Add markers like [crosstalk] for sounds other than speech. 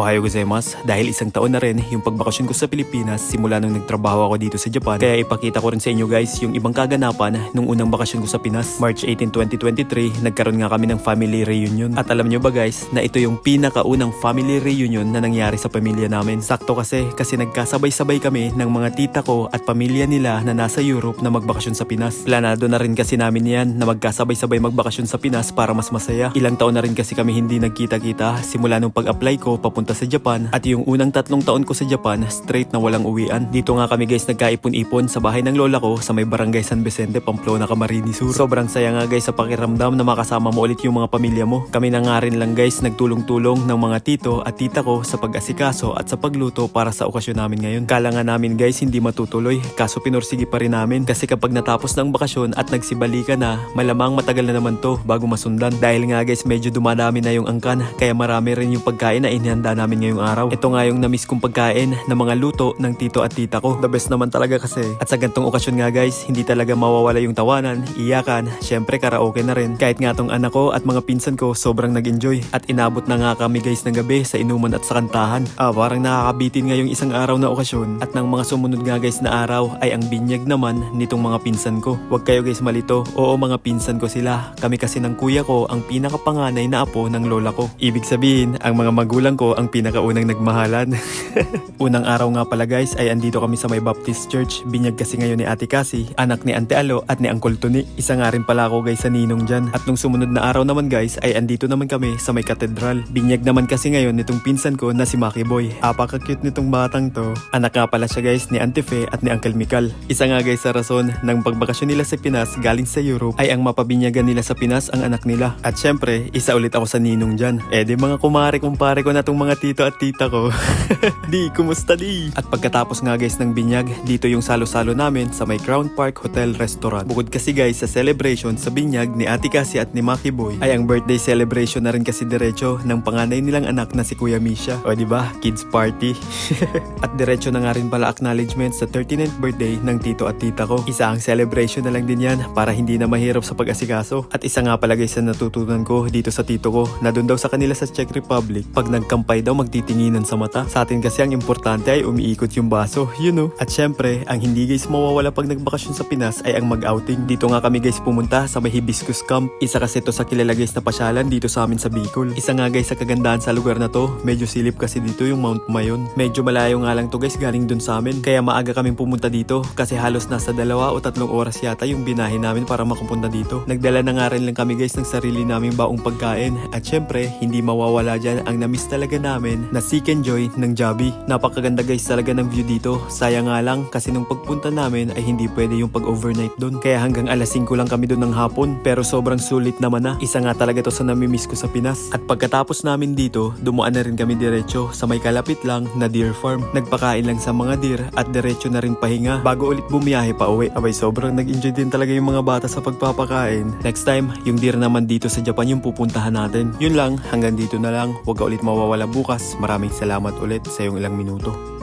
Ohayo gozaimasu. Dahil isang taon na rin yung pagbakasyon ko sa Pilipinas simula nung nagtrabaho ako dito sa Japan. Kaya ipakita ko rin sa inyo guys yung ibang kaganapan nung unang bakasyon ko sa Pinas. March 18, 2023, nagkaroon nga kami ng family reunion. At alam nyo ba guys, na ito yung pinakaunang family reunion na nangyari sa pamilya namin. Sakto kasi, kasi nagkasabay-sabay kami ng mga tita ko at pamilya nila na nasa Europe na magbakasyon sa Pinas. Planado na rin kasi namin yan na magkasabay-sabay magbakasyon sa Pinas para mas masaya. Ilang taon na rin kasi kami hindi nagkita-kita simula nung pag-apply ko papunta sa Japan at yung unang tatlong taon ko sa Japan straight na walang uwian. Dito nga kami guys nagkaipon-ipon sa bahay ng lola ko sa may barangay San Vicente, Pamplona, Camarines Sur. Sobrang saya nga guys sa pakiramdam na makasama mo ulit yung mga pamilya mo. Kami na nga rin lang guys nagtulong-tulong ng mga tito at tita ko sa pag-asikaso at sa pagluto para sa okasyon namin ngayon. Kala nga namin guys hindi matutuloy kaso pinursigi pa rin namin kasi kapag natapos ng bakasyon at nagsibalikan na malamang matagal na naman to bago masundan. Dahil nga guys medyo dumadami na yung angkan kaya marami rin yung pagkain na inihanda namin ngayong araw. Ito nga yung namiss kong pagkain ng mga luto ng tito at tita ko. The best naman talaga kasi. At sa gantong okasyon nga guys, hindi talaga mawawala yung tawanan, iyakan, syempre karaoke na rin. Kahit nga tong anak ko at mga pinsan ko sobrang nag-enjoy. At inabot na nga kami guys ng gabi sa inuman at sa kantahan. Ah, parang nakakabitin nga yung isang araw na okasyon. At ng mga sumunod nga guys na araw ay ang binyag naman nitong mga pinsan ko. Huwag kayo guys malito. Oo mga pinsan ko sila. Kami kasi ng kuya ko ang pinakapanganay na apo ng lola ko. Ibig sabihin, ang mga magulang ko ang pinakaunang nagmahalan. [laughs] Unang araw nga pala guys ay andito kami sa may Baptist Church. Binyag kasi ngayon ni Ate Cassie, anak ni Ante Alo at ni Uncle Tony. Isa nga rin pala ako guys sa ninong dyan. At nung sumunod na araw naman guys ay andito naman kami sa may katedral. Binyag naman kasi ngayon nitong pinsan ko na si Maki Boy. Apaka-cute nitong batang to. Anak nga pala siya guys ni Ante Fe at ni Uncle Mikal. Isa nga guys sa rason ng pagbakasyon nila sa Pinas galing sa Europe ay ang mapabinyagan nila sa Pinas ang anak nila. At syempre, isa ulit ako sa ninong dyan. Eh di mga kumare kumpare ko na tong mga tito at tita ko. [laughs] di, kumusta di? At pagkatapos nga guys ng binyag, dito yung salo-salo namin sa may Crown Park Hotel Restaurant. Bukod kasi guys sa celebration sa binyag ni Ate Cassie at ni Maki Boy, ay ang birthday celebration na rin kasi diretso ng panganay nilang anak na si Kuya Misha. O di ba Kids party. [laughs] at diretso na nga rin pala acknowledgement sa 39th birthday ng tito at tita ko. Isa ang celebration na lang din yan para hindi na mahirap sa pag-asikaso. At isa nga pala guys na natutunan ko dito sa tito ko na doon daw sa kanila sa Czech Republic, pag nagkampay daw magtitinginan sa mata. Sa atin kasi ang importante ay umiikot yung baso, you know. At syempre, ang hindi guys mawawala pag nagbakasyon sa Pinas ay ang mag-outing. Dito nga kami guys pumunta sa may Hibiscus Camp. Isa kasi to sa kilala guys na pasyalan dito sa amin sa Bicol. Isa nga guys sa kagandahan sa lugar na to, medyo silip kasi dito yung Mount Mayon. Medyo malayo nga lang to guys galing dun sa amin. Kaya maaga kaming pumunta dito kasi halos nasa dalawa o tatlong oras yata yung binahe namin para makapunta dito. Nagdala na nga rin lang kami guys ng sarili naming baong pagkain. At syempre, hindi mawawala dyan ang namiss talaga namin na Seek and Joy ng Jabi. Napakaganda guys talaga ng view dito. Sayang nga lang kasi nung pagpunta namin ay hindi pwede yung pag-overnight doon. Kaya hanggang alas 5 lang kami doon ng hapon. Pero sobrang sulit naman na. Isa nga talaga to sa namimiss ko sa Pinas. At pagkatapos namin dito, dumuan na rin kami diretso sa may kalapit lang na deer farm. Nagpakain lang sa mga deer at diretso na rin pahinga bago ulit bumiyahe pa uwi. Abay sobrang nag-enjoy din talaga yung mga bata sa pagpapakain. Next time, yung deer naman dito sa Japan yung pupuntahan natin. Yun lang, hanggang dito na lang. Huwag ka ulit mawawala bukas. Maraming salamat ulit sa yung ilang minuto.